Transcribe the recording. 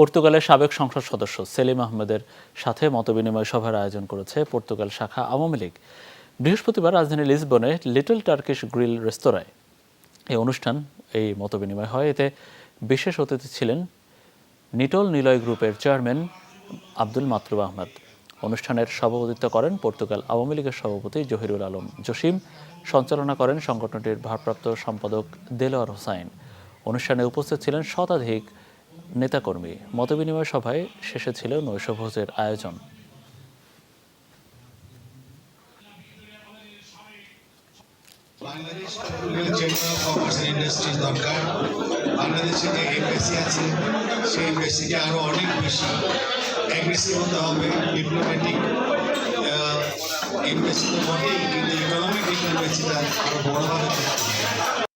পর্তুগালের সাবেক সংসদ সদস্য সেলিম আহমেদের সাথে মতবিনিময় সভার আয়োজন করেছে পর্তুগাল শাখা আওয়ামী লীগ। বৃহস্পতিবার রাজধানী লিসবনে লিটল টার্কিশ গ্রিল রেস্তোরাঁয় এই অনুষ্ঠান, এই মতবিনিময় হয়। এতে বিশেষ অতিথি ছিলেন নিটল নিলয় গ্রুপের চেয়ারম্যান আব্দুল মাতরুব আহমদ। অনুষ্ঠানের সভাপতিত্ব করেন পর্তুগাল আওয়ামী লীগের সভাপতি জহিরুল আলম জসিম। সঞ্চালনা করেন সংগঠনটির ভারপ্রাপ্ত সম্পাদক দেলোয়ার হোসাইন। অনুষ্ঠানে উপস্থিত ছিলেন শতাধিক নেতাকর্মী মতবিনিময় সভায় শেষে ছিল নৈশভোজের আয়োজন। তো বটেই কিন্তু ইকোনমিক আরও